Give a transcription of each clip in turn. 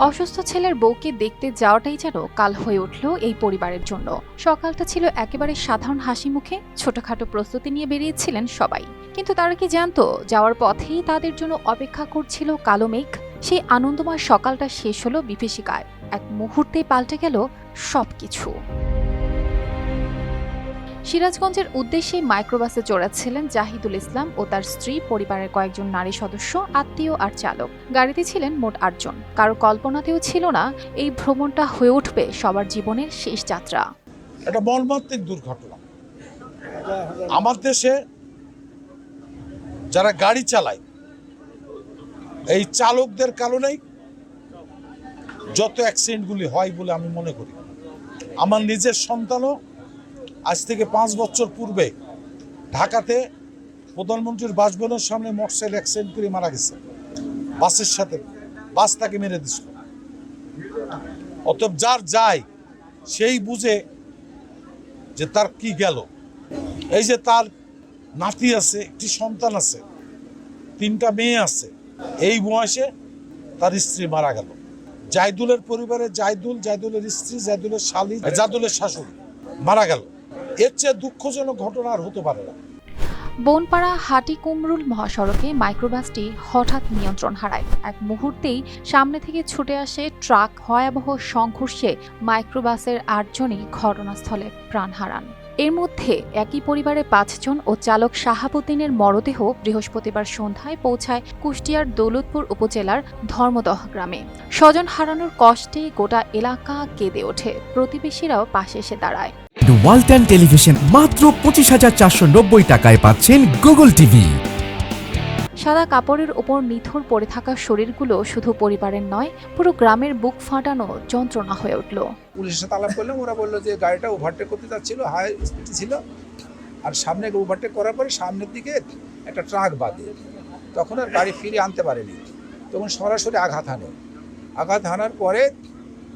অসুস্থ ছেলের বউকে দেখতে যাওয়াটাই যেন কাল হয়ে উঠল এই পরিবারের জন্য। সকালটা ছিল একেবারে সাধারণ হাসি মুখে, ছোটখাটো প্রস্তুতি নিয়ে বেরিয়েছিলেন সবাই। কিন্তু তারা কি জানতো, যাওয়ার পথেই তাদের জন্য অপেক্ষা করছিল কালো মেঘ? সেই আনন্দময় সকালটা শেষ হলো বিভীষিকায়। এক মুহূর্তে পাল্টে গেল সবকিছু। সিরাজগঞ্জের উদ্দেশ্যে মাইক্রোবাসে চড়াচ্ছিলেন জাহিদুল ইসলাম ও তার স্ত্রী, পরিবারের কয়েকজন নারী সদস্য, আত্মীয় আর চালক। গাড়িতে ছিলেন মোট আটজন। কারও কল্পনাতেও ছিল না এই ভ্রমণটা হয়ে উঠবে সবার জীবনের শেষ যাত্রা। একটা মর্মান্তিক দুর্ঘটনা। আমার দেশে যারা গাড়ি চালায়, এই চালকদের কারণেই যত অ্যাক্সিডেন্টগুলি হয় বলে আমি মনে করি। আমার নিজের সন্তানও আজ থেকে পাঁচ বছর পূর্বে ঢাকাতে প্রধানমন্ত্রীর বাসভবনের সামনে মোটরসাইকেল অ্যাক্সিডেন্ট করে মারা গেছে। বাসের সাথে বাস তাকে মেরে দিছিল অতএব যার যায়, সেই বুঝে যে তার কি গেল। এই যে তার নাতি আছে, একটি সন্তান আছে, তিনটা মেয়ে আছে, এই বয়সে তার স্ত্রী মারা গেল। জাইদুলের পরিবারে জাইদুল, জাইদুলের স্ত্রী, জাইদুলের শালী, জাইদুলের শাশুড়ি মারা গেল। এর চেয়ে দুঃখজনক ঘটনা আর হতে পারে না। বনপাড়া হাটি কুমরুল মহাসড়কে মাইক্রোবাসটি হঠাৎ নিয়ন্ত্রণ হারায়। এক মুহূর্তেই সামনে থেকে ছুটে আসে ট্রাক, ভয়াবহ সংঘর্ষে মাইক্রোবাসের আটজনই ঘটনাস্থলে প্রাণ হারান। এর মধ্যে একই পরিবারে পাঁচজন ও চালক শাহাবুদ্দিনের মরদেহ বৃহস্পতিবার সন্ধ্যায় পৌঁছায় কুষ্টিয়ার দৌলতপুর উপজেলার ধর্মদহ গ্রামে। স্বজন হারানোর কষ্টে গোটা এলাকা কেঁদে ওঠে। প্রতিবেশীরাও পাশে এসে দাঁড়ায়। ওয়ালটন টেলিভিশন মাত্র পঁচিশ হাজার চারশো নব্বই টাকায় পাচ্ছেন গুগল টিভি। সাদা কাপড়ের ওপর নিথর পড়ে থাকা শরীরগুলো শুধু পরিবারের নয় পুরো গ্রামের বুক ফাটানো যন্ত্রণা হয়ে উঠল। পুলিশের সাথে আলাপ করলাম ওরা বলল যে গাড়িটা ওভারটেক করতে যাচ্ছিল হাই স্পিডে ছিল। আর সামনে ওভারটেক করার পরে সামনের দিকে একটা ট্রাক বাদে তখন আর গাড়ি ফিরে আনতে পারেনি। তখন সরাসরি আঘাত হানে। আঘাত হানার পরে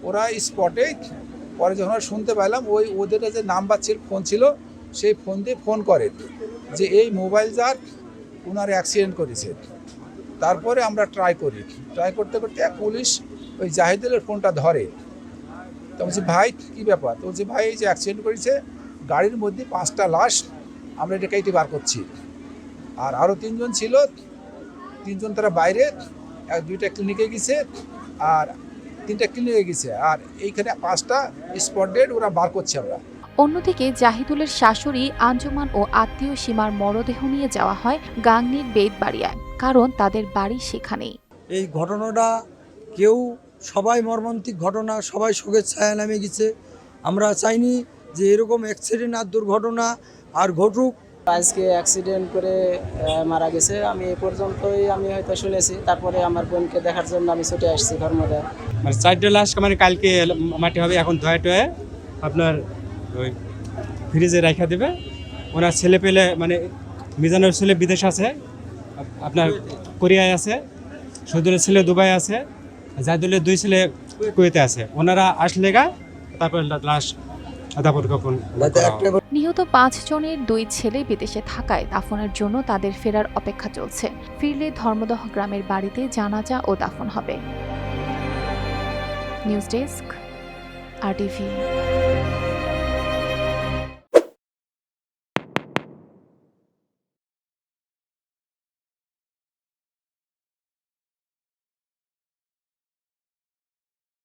ওরা স্পটে পরে যখন শুনতে পেলাম ওই ওদের যে নাম্বার ছিল, ফোন ছিল, সেই ফোন দিয়ে ফোন করে যে এই মোবাইল যার ওনার অ্যাক্সিডেন্ট করেছে। তারপরে আমরা ট্রাই করি। ট্রাই করতে করতে পুলিশ ওই জাহিদুলের ফোনটা ধরে। তো বলছি, ভাই, কী ব্যাপার? তো বলছি, ভাই, এই যে অ্যাক্সিডেন্ট করেছে, গাড়ির মধ্যে পাঁচটা লাশ, আমরা এটা কেটে বার করছি। আর আরও তিনজন ছিল, তিনজন তারা বাইরে, এক দুইটা ক্লিনিকে গেছে, আর তিনটা ক্লিন হয়ে গেছে। আর এইখানে পাঁচটা স্পট ডেড ওরা বার করছে আমরা। অন্যদিকে জাহিদুলের শাশুড়ি আঞ্জুমান ও আত্মীয় সীমার মরদেহ নিয়ে যাওয়া হয় গাংনির বেদবাড়িয়ায় কারণ তাদের বাড়ি সেখানেই। এই ঘটনাটা কেউ সবাই মর্মান্তিক ঘটনা সবাই শোকের ছায়া নামে গেছে। আমরা চাইনি যে এরকম অ্যাক্সিডেন্ট আর দুর্ঘটনা আর ঘটুক আজকে অ্যাক্সিডেন্ট করে মারা গেছে। আমি এ পর্যন্তই আমি হয়তো শুনেছি। তারপরে আমার বোনকে দেখার জন্য আমি ছুটে আসছি ধর্মদা। মানে চারটে লাশ মানে কালকে মাটি হবে এখন ধোয়া টয়ে। আপনার ওই ফ্রিজে রাখা দেবে। ওনার ছেলে পেলে মানে মিজানের ছেলে বিদেশ আছে। আপনার কোরিয়ায় আছে। সদুলের ছেলে দুবাই আছে। জাহিদুলের দুই ছেলে কুয়েতে আছে। ওনারা আসলে গা তারপর লাশ দাপন কাপন করা হবে। নিহত পাঁচ জনের দুই ছেলে বিদেশে থাকায় দাফনের জন্য তাদের ফেরার অপেক্ষা চলছে ফিরলে ধর্মদহ গ্রামের বাড়িতে জানাজা ও দাফন হবে নিউজ ডেস্ক আর টিভি